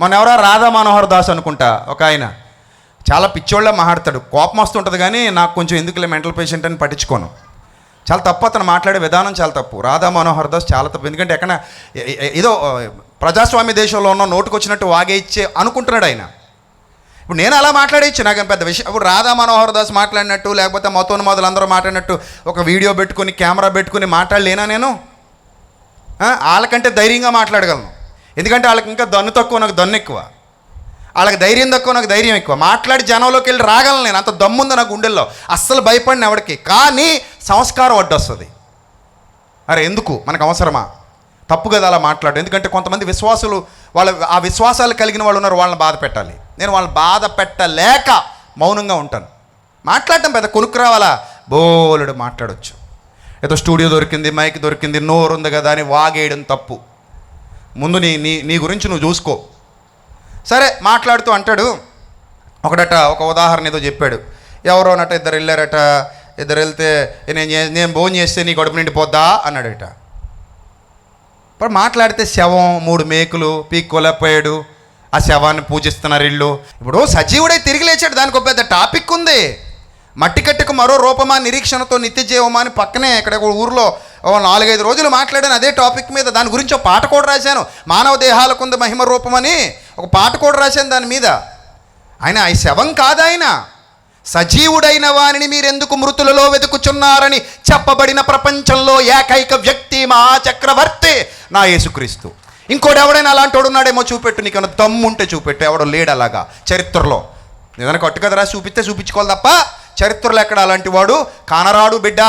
మొన్న ఎవరో రాధా మనోహర్ దాస్ అనుకుంటా ఒక ఆయన. చాలా పిచ్చోళ్ళ మాట్లాడతాడు. కోపం వస్తుంటుంది కానీ నాకు కొంచెం ఎందుకులే మెంటల్ పేషెంట్ అని పట్టించుకోను. చాలా తప్పు అతను మాట్లాడే విధానం చాలా తప్పు. రాధా మనోహర్ దాస్ చాలా తప్పు. ఎందుకంటే ఎక్కడ ఏదో ప్రజాస్వామ్య దేశంలో ఉన్న నోటుకు వచ్చినట్టు వాగే అనుకుంటున్నాడు ఆయన. ఇప్పుడు నేను అలా మాట్లాడేయచ్చు నాకు పెద్ద విషయం. ఇప్పుడు రాధా మనోహర్ దాస్ మాట్లాడినట్టు లేకపోతే మతోన్మాదులు అందరూ మాట్లాడినట్టు ఒక వీడియో పెట్టుకొని కెమెరా పెట్టుకొని మాట్లాడలేనా నేను? వాళ్ళకంటే ధైర్యంగా మాట్లాడగలను. ఎందుకంటే వాళ్ళకి ఇంకా దన్ను తక్కువ నాకు దన్ను ఎక్కువ. వాళ్ళకి ధైర్యం తక్కువ నాకు ధైర్యం ఎక్కువ. మాట్లాడి జనంలోకి వెళ్ళి రాగలను నేను. అంత దమ్ముంది నా గుండెల్లో. అస్సలు భయపడిన ఎవరికి కానీ సంస్కారం అడ్డొస్తుంది. అరే ఎందుకు? మనకు అవసరమా? తప్పు కదా అలా మాట్లాడు ఎందుకంటే కొంతమంది విశ్వాసులు వాళ్ళ ఆ విశ్వాసాలు కలిగిన వాళ్ళు ఉన్నారు వాళ్ళని బాధ పెట్టాలి. నేను వాళ్ళని బాధ పెట్టలేక మౌనంగా ఉంటాను. మాట్లాడటం పెద్ద కొనుక్కు రావాలా? బోలుడు మాట్లాడొచ్చు. ఏదో స్టూడియో దొరికింది మైక్ దొరికింది నోరు ఉంది కదా అని వాగేయడం తప్పు. ముందు నీ నీ నీ గురించి నువ్వు చూసుకో. సరే మాట్లాడుతూ అంటాడు. ఒకడట ఒక ఉదాహరణ ఏదో చెప్పాడు. ఎవరోనట ఇద్దరు వెళ్ళారట. ఇద్దరు వెళ్తే నేను నేను భోజనం చేస్తే నీ కడుపు నిండిపోద్దా? అన్నాడట. ఇప్పుడు మాట్లాడితే శవం మూడు మేకులు పీక్కోలేకపోయాడు ఆ శవాన్ని పూజిస్తున్నారు ఇల్లు. ఇప్పుడు సజీవుడే తిరిగి లేచాడు. దానికి ఒక పెద్ద టాపిక్ ఉంది. మట్టికట్టుకు మరో రూపమా నిరీక్షణతో నిత్య జీవమా అని పక్కనే ఇక్కడ ఒక ఊర్లో ఓ నాలుగైదు రోజులు మాట్లాడాను. అదే టాపిక్ మీద దాని గురించి ఒక పాట కూడా రాశాను. మానవ దేహాలకు ఉంది మహిమ రూపమని ఒక పాట కూడా రాశాను దాని మీద. ఆయన ఈ శవం కాదాయన. ఆయన సజీవుడైన వారిని మీరెందుకు మృతులలో వెతుకుచున్నారని చెప్పబడిన ప్రపంచంలో ఏకైక వ్యక్తి మా చక్రవర్తి నా యేసుక్రీస్తు. ఇంకోటి ఎవడైనా అలాంటి ఉన్నాడేమో చూపెట్టు నీకు దమ్ముంటే చూపెట్టు. ఎవడో లేడు అలాగా చరిత్రలో. ఏదైనా కొట్టుకదరా చూపిస్తే చూపించుకోవాలి తప్ప చరిత్రలో ఎక్కడ అలాంటి వాడు? కానరాడు బిడ్డ.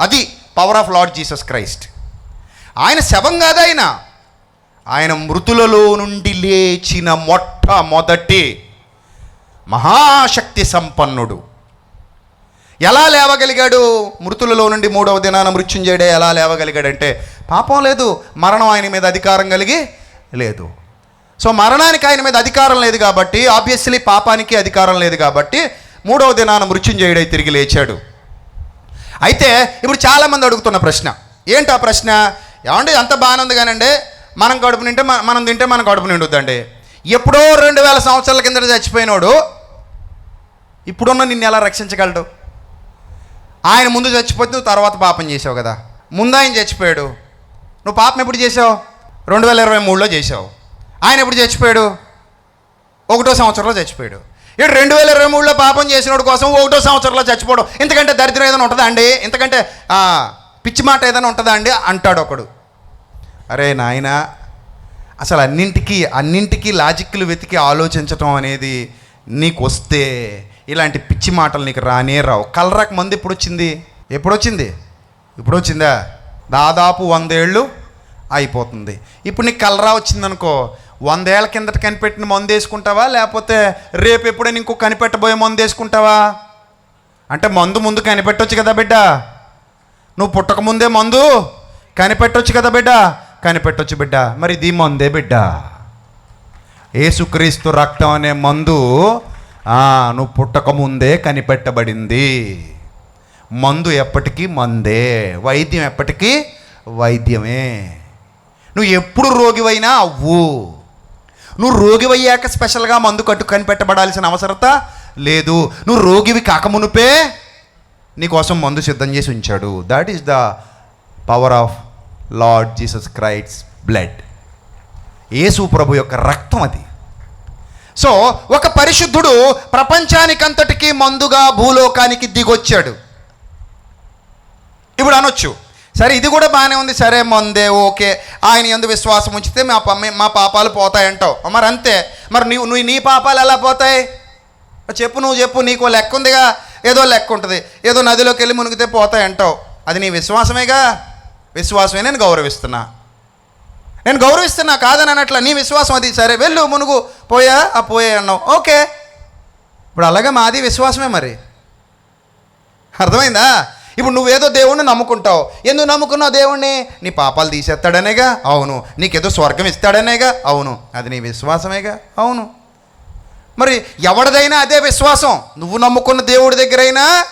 అది power of Lord Jesus Christ ఆయన శవం కాదు ఆయన. ఆయన మృతులలో నుండి లేచిన మొట్టమొదటి మహాశక్తి సంపన్నుడు. ఎలా లేవగలిగాడు? మృతులలో నుండి మూడవ దినాన మృత్యుంజయుడే ఎలా లేవగలిగాడంటే పాపం లేదు. మరణం ఆయన మీద అధికారం కలిగి లేదు. సో మరణానికి ఆయన మీద అధికారం లేదు కాబట్టి ఆబ్వియస్లీ పాపానికి అధికారం లేదు కాబట్టి మూడవ దినాన మృత్యుంజయుడై తిరిగి లేచాడు. అయితే ఇప్పుడు చాలామంది అడుగుతున్న ప్రశ్న ఏంటి ఆ ప్రశ్న? ఏమండి అంత బాగానే ఉంది కానండి మనం కడుపు నింటే మన- మనం తింటే మన కడుపు నిండుద్దండి. ఎప్పుడో రెండు వేల సంవత్సరాల కింద చచ్చిపోయినోడు ఇప్పుడున్న నిన్ను ఎలా రక్షించగలడు? ఆయన ముందు చచ్చిపోతే నువ్వు తర్వాత పాపం చేసావు కదా. ముందు ఆయన చచ్చిపోయాడు. నువ్వు పాపం ఎప్పుడు చేసావు రెండు వేల ఇరవై మూడులో చేసావు ఆయన ఎప్పుడు చచ్చిపోయాడు? ఒకటో సంవత్సరంలో చచ్చిపోయాడు. ఇటు రెండు వేల ఇరవై మూడులో పాపం చేసినోడు కోసం ఒకటో సంవత్సరంలో చచ్చిపోవడం. ఇంతకంటే దరిద్రం ఏదైనా ఉంటుందా అండి? ఇంతకంటే పిచ్చి మాట ఏదైనా ఉంటుందా అండి? అంటాడు ఒకడు. అరే నాయన అసలు అన్నింటికీ అన్నింటికీ లాజిక్లు వెతికి ఆలోచించటం అనేది నీకు వస్తే ఇలాంటి పిచ్చి మాటలు నీకు రానే రావు. కలరాకు మంది ఎప్పుడు వచ్చింది ఎప్పుడు వచ్చింది ఇప్పుడు వచ్చిందా దాదాపు వందేళ్ళు అయిపోతుంది. ఇప్పుడు నీకు కలరా వచ్చిందనుకో వందేళ్ళ కిందట కనిపెట్టిన మందు వేసుకుంటావా లేకపోతే రేపు ఎప్పుడైనా ఇంకో కనిపెట్టబోయే మందు వేసుకుంటావా అంటే మందు ముందు కనిపెట్టొచ్చు కదా బిడ్డ? నువ్వు పుట్టక ముందే మందు కనిపెట్టొచ్చు కదా బిడ్డ? కనిపెట్టొచ్చు బిడ్డ. మరి ఇది మందే బిడ్డ? ఏసుక్రీస్తు రక్తం అనే మందు నువ్వు పుట్టక ముందే కనిపెట్టబడింది. మందు ఎప్పటికీ మందే వైద్యం ఎప్పటికీ వైద్యమే. నువ్వు ఎప్పుడు రోగివైనా అవ్వు. నువ్వు రోగివయ్యాక స్పెషల్గా మందు కట్టు కనిపెట్టబడాల్సిన అవసరత లేదు. నువ్వు రోగివి కాకమునుపే నీకోసం మందు సిద్ధం చేసి ఉంచాడు. That is the power of Lord Jesus kraits blood యేసు ప్రభు యొక్క రక్తం అది. సో ఒక పరిశుద్ధుడు ప్రపంచానికంతటికీ మందుగా భూలోకానికి దిగొచ్చాడు. ఇప్పుడు అనొచ్చు సరే ఇది కూడా బాగానే ఉంది. సరే మందే ఓకే. ఆయన ఎందు విశ్వాసం ఉంచితే మా ప- మా పాపాలు పోతాయంటావు. మరి అంతే. మరి నువ్వు నువ్వు నీ పాపాలు ఎలా పోతాయి? చెప్పు నువ్వు చెప్పు. నీకు లెక్క ఉందిగా? ఏదో లెక్క ఉంటుంది. ఏదో నదిలోకి వెళ్ళి మునిగితే పోతాయంటావు. అది నీ విశ్వాసమేగా? విశ్వాసమే నేను గౌరవిస్తున్నా. నేను గౌరవిస్తున్నా కాదని అనట్లా నీ విశ్వాసం అది. సరే వెళ్ళు మునుగు. పోయా? ఆ పోయా అన్నావు. ఓకే. ఇప్పుడు అలాగే మాది విశ్వాసమే మరి. అర్థమైందా? ఇప్పుడు నువ్వేదో దేవుణ్ణి నమ్ముకుంటావు. ఎందుకు నమ్ముకున్నావు దేవుణ్ణి? నీ పాపాలు తీసేస్తాడనేగా? అవును. నీకేదో స్వర్గం ఇస్తాడనేగా? అవును. అది నీ విశ్వాసమేగా? అవును. మరి ఎవరిదైనా అదే విశ్వాసం. నువ్వు నమ్ముకున్న దేవుడి దగ్గరైనా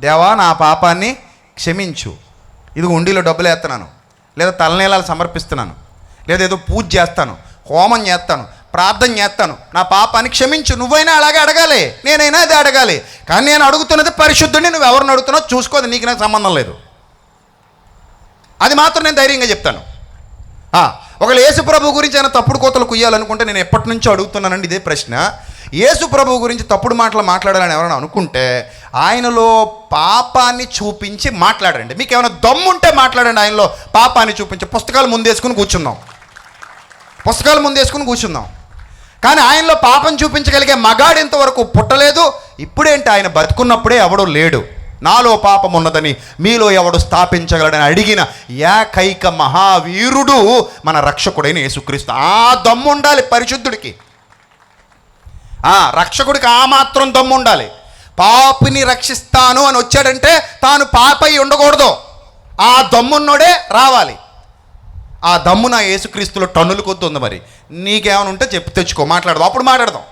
దేవా నా పాపాన్ని క్షమించు. ఇది ఉండిలో డబ్బులు వేస్తున్నాను. లేదా తలనీలాలు సమర్పిస్తున్నాను. లేదా ఏదో పూజ చేస్తాను. హోమం చేస్తాను. ప్రార్థన చేస్తాను. నా పాపాన్ని క్షమించు. నువ్వైనా అలాగే అడగాలి. నేనైనా అది అడగాలి. కానీ నేను అడుగుతున్నది పరిశుద్ధుడిని నువ్వు ఎవరిని అడుగుతున్నావు చూసుకోదు నీకు నాకు సంబంధం లేదు. అది మాత్రం నేను ధైర్యంగా చెప్తాను. ఆ, ఒకవేళ యేసు ప్రభు గురించి ఆయన తప్పుడు కోతలు కుయ్యాలనుకుంటే నేను ఎప్పటి నుంచో అడుగుతున్నానండి ఇదే ప్రశ్న. యేసు ప్రభు గురించి తప్పుడు మాటలు మాట్లాడాలని ఎవరైనా అనుకుంటే ఆయనలో పాపాన్ని చూపించి మాట్లాడండి. మీకు ఏమైనా దమ్ముంటే మాట్లాడండి ఆయనలో పాపాన్ని చూపించి. పుస్తకాలు ముందేసుకుని కూర్చుందాం. పుస్తకాలు ముందేసుకుని కూర్చుందాం. కానీ ఆయనలో పాపం చూపించగలిగే మగాడు ఇంతవరకు పుట్టలేదు. ఇప్పుడేంటి ఆయన బతుకున్నప్పుడే ఎవడో లేడు. నాలో పాపం ఉన్నదని మీలో ఎవడు స్థాపించగలడని అడిగిన ఏకైక మహావీరుడు మన రక్షకుడైన యేసుక్రీస్తు. ఆ దమ్ము ఉండాలి పరిశుద్ధుడికి. ఆ రక్షకుడికి ఆ మాత్రం దమ్ము ఉండాలి. పాపిని రక్షిస్తాను అని వచ్చాడంటే తాను పాపై ఉండకూడదు. ఆ దమ్మున్నోడే రావాలి. ఆ దమ్ము నా యేసుక్రీస్తులో టన్నులు కొద్ది ఉంది మరి. నీకేమైనా ఉంటే చెప్పి తెచ్చుకో మాట్లాడదాం. అప్పుడు మాట్లాడదాం.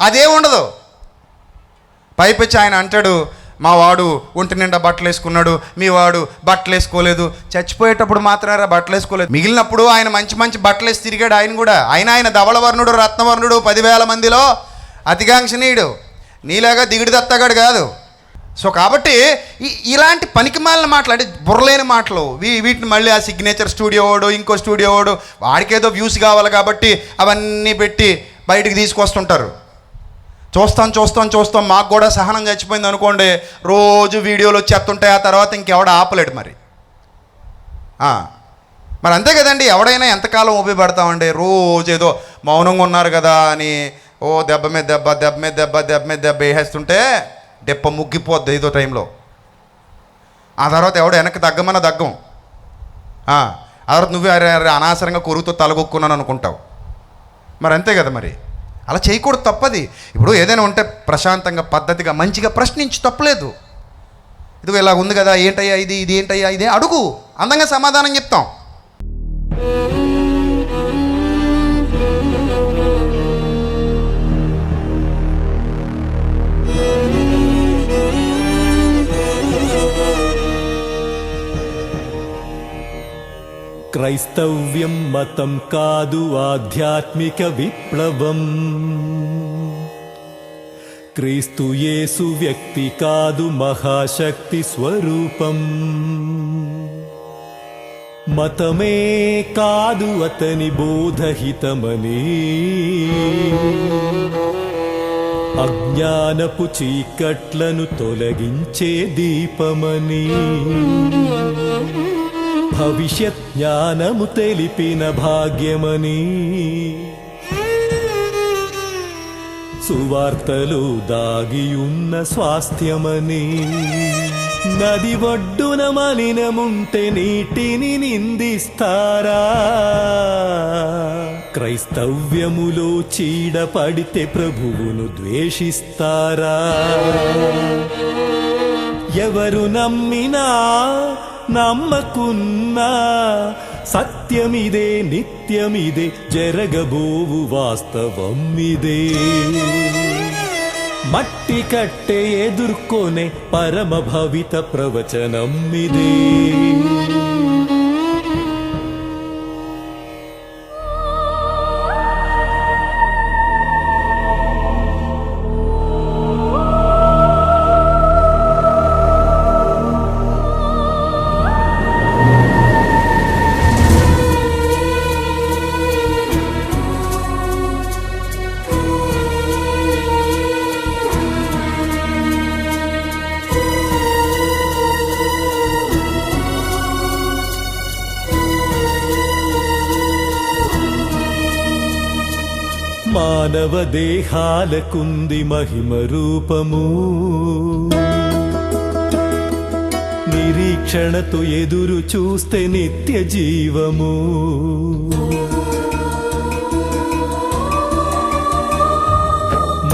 అదేముండదు అదే ఉండదు. పైపెచ్చి ఆయన అంటాడు మా వాడు ఒంటి నిండా బట్టలు వేసుకున్నాడు మీ వాడు బట్టలు వేసుకోలేదు. చచ్చిపోయేటప్పుడు మాత్రమే బట్టలు వేసుకోలేదు. మిగిలినప్పుడు ఆయన మంచి మంచి బట్టలు వేసి తిరిగాడు ఆయన కూడా. ఆయన ఆయన ధవళవర్ణుడు రత్నవర్ణుడు పదివేల మందిలో అతికాంక్షనీయుడు నీలాగా దిగుడు దత్తగాడు కాదు. సో కాబట్టి ఈ- ఇలాంటి పనికిమాలిన అంటే బుర్రలేని మాటలు వీ వీటిని మళ్ళీ ఆ సిగ్నేచర్ స్టూడియో వాడు ఇంకో స్టూడియో వాడు వాడికేదో వ్యూస్ కావాలి కాబట్టి అవన్నీ పెట్టి బయటికి తీసుకొస్తుంటారు. చూస్తాం చూస్తాం చూస్తాం మాకు కూడా సహనం చచ్చిపోయింది అనుకోండి రోజు వీడియోలు వచ్చేస్తుంటాయి ఆ తర్వాత ఇంకెవడ ఆపలేడు మరి. మరి అంతే కదండి ఎవడైనా ఎంతకాలం ఉపయోగపడతామండి రోజు ఏదో మౌనంగా ఉన్నారు కదా అని ఓ దెబ్బ మీద దెబ్బ దెబ్బ మీద దెబ్బ దెబ్బ మీద దెబ్బ వేసేస్తుంటే డెప్ప ముగ్గిపోద్ది ఏదో టైంలో. ఆ తర్వాత ఎవడు వెనక్కి తగ్గమన్నా దగ్గం ఆ తర్వాత నువ్వే అరే అనవసరంగా కొరుకుతో తలగొక్కున్నాను అనుకుంటావు. మరి అంతే కదా మరి. అలా చేయకూడదు తప్పది. ఇప్పుడు ఏదైనా ఉంటే ప్రశాంతంగా పద్ధతిగా మంచిగా ప్రశ్నించి తప్పలేదు. ఇదిగో ఇలా ఉంది కదా ఏంటయ్యా ఇది ఇది ఏంటయ్యా ఇదే? అడుగు. అందంగా సమాధానం చెప్తాం. క్రైస్తవ్యం మతం కాదు ఆధ్యాత్మిక విప్లవం. క్రీస్తు యేసు వ్యక్తి కాదు మహాశక్తి స్వరూపం. మతమే కాదు అతని బోధహితమని. అజ్ఞానపు చీకట్లను తొలగించే దీపమని. భవిష్యత్ జ్ఞానము తెలిపిన భాగ్యమని. సువార్తలు దాగియున్న స్వాస్థ్యమని. నది ఒడ్డున మలినముంటే నీటిని నిందిస్తారా? క్రైస్తవ్యములో చీడపడితే ప్రభువును ద్వేషిస్తారా? ఎవరు నమ్మినా నమ్మకున్నా సత్యమిదే నిత్యమిదే జరగబోవు వాస్తవం ఇదే మట్టి కట్టే ఎదుర్కొనే పరమ భవిత ప్రవచనం ఇదే మానవ మహిమ రూపము. నిరీక్షణతో ఎదురు చూస్తే నిత్య జీవము.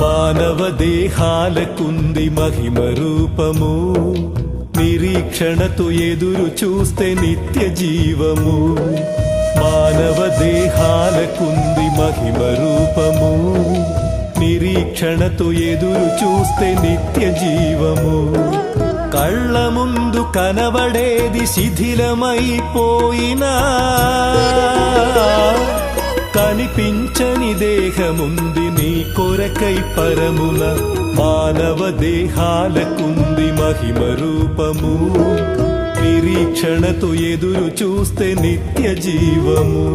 మానవ దేహాలకుంది మహిమ రూపము. నిరీక్షణతో ఎదురు చూస్తే నిత్య జీవము. మానవ దేహాలకుంది మహిమ రూపము. నిరీక్షణతో ఎదురు చూస్తే నిత్య జీవము. కళ్ళ ముందు కనబడేది శిథిలమైపోయినా. కనిపించని దేహముంది నీ కొరకై పరమున. మానవ దేహాలకుంది మహిమ రూపము. క్షణతో ఎదురు చూస్తే నిత్య జీవము.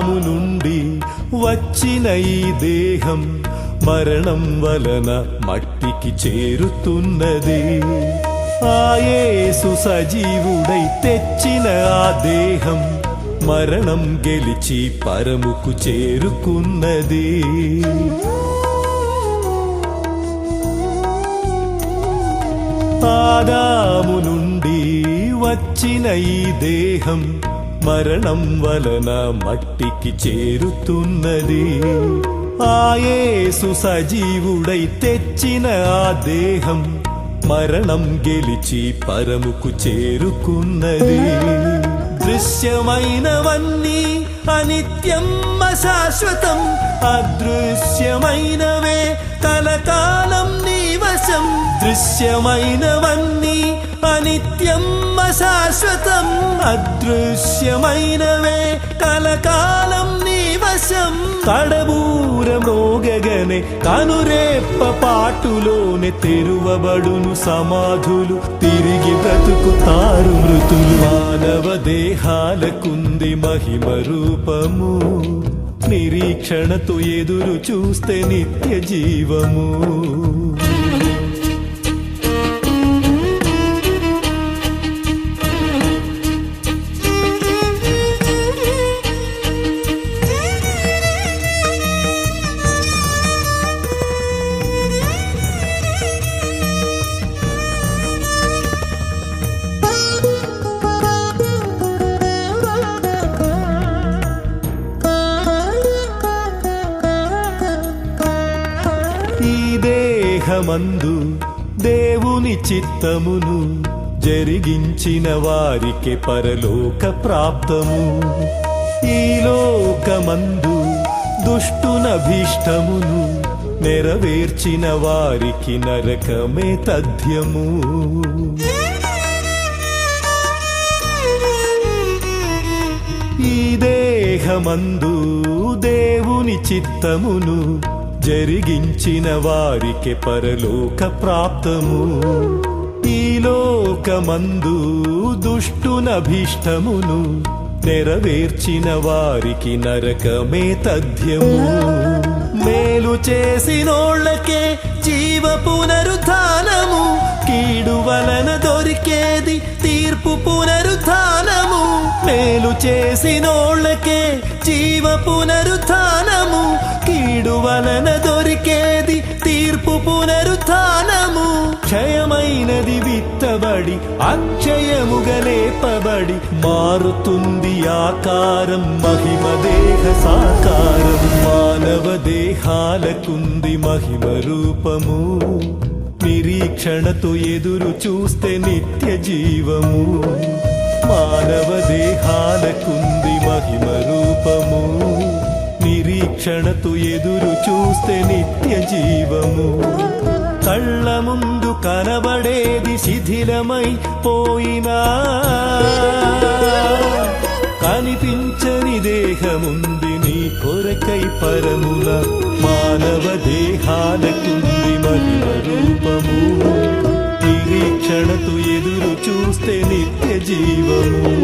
ఆదాము నుండి వచ్చిన ఈ దేహం మరణం వలన మట్టికి చేరుతున్నది. ఆయేసు సజీవుడై తెచ్చిన ఆ దేహం మరణం గెలిచి పరముకు చేరుకున్నది. ఆదాము నుండి వచ్చిన ఈ దేహం మరణం వలన మట్టికి చేరుతున్నది. ఆయేసు సజీవుడై తెచ్చిన ఆ దేహం మరణం గెలిచి పరముకు చేరుకున్నది. దృశ్యమైనవన్నీ అనిత్యం అశాశ్వతం అదృశ్యమైనవే కలకాలం నీవశం దృశ్యమైనవన్నీ అనిత్యం అశాశ్వతం అదృశ్యమైనవే కలకాలం నీ వశం కడబూర మోగగనే కనురేప్ప పాటులోనే తెరువబడును సమాధులు తిరిగి బ్రతుకుతారు మృతులు మానవ దేహాలకుంది మహిమ రూపము నిరీక్షణతో ఎదురు చూస్తే నిత్య జీవము దేవుని చిత్తమును జరిగించిన వారికి పరలోక ప్రాప్తము. ఈ లోకమందు దుష్టునభీష్టమును నెరవేర్చిన వారికి నరకమే తథ్యము. ఈ దేహమందు దేవుని చిత్తమును జరిగించిన వారికి పరలోక ప్రాప్తము. ఈ లోకమందు దుష్టునభీష్టమును నెరవేర్చిన వారికి నరకమే తథ్యము. మేలు చేసినోళ్ళకే జీవ పునరుద్ధానము కీడు వలన దొరికేది తీర్పు పునరుద్ధానము మేలు చేసినోళ్ళకే జీవ పునరుద్ధానము విడువలన దొరికేది తీర్పు పునరుత్నము. క్షయమైనది విత్తబడి అక్షయముగలేపబడి మారుతుంది ఆకారం మహిమ దేహ సాకారం. మానవ దేహాలకుంది మహిమ రూపము. నిరీక్షణతో ఎదురు చూస్తే నిత్య జీవము. మానవ దేహాలకుంది మహిమ రూపము. క్షణతు ఎదురు చూస్తే నిత్య జీవము. కళ్ళ ముందు కనబడేది శిథిలమై పోయినా. కనిపించని దేహముంది నీ కొరకై పరముల మానవ దేహాలకుంది మహిమ రూపము. నిరీక్షణతు ఎదురు చూస్తే నిత్య జీవము.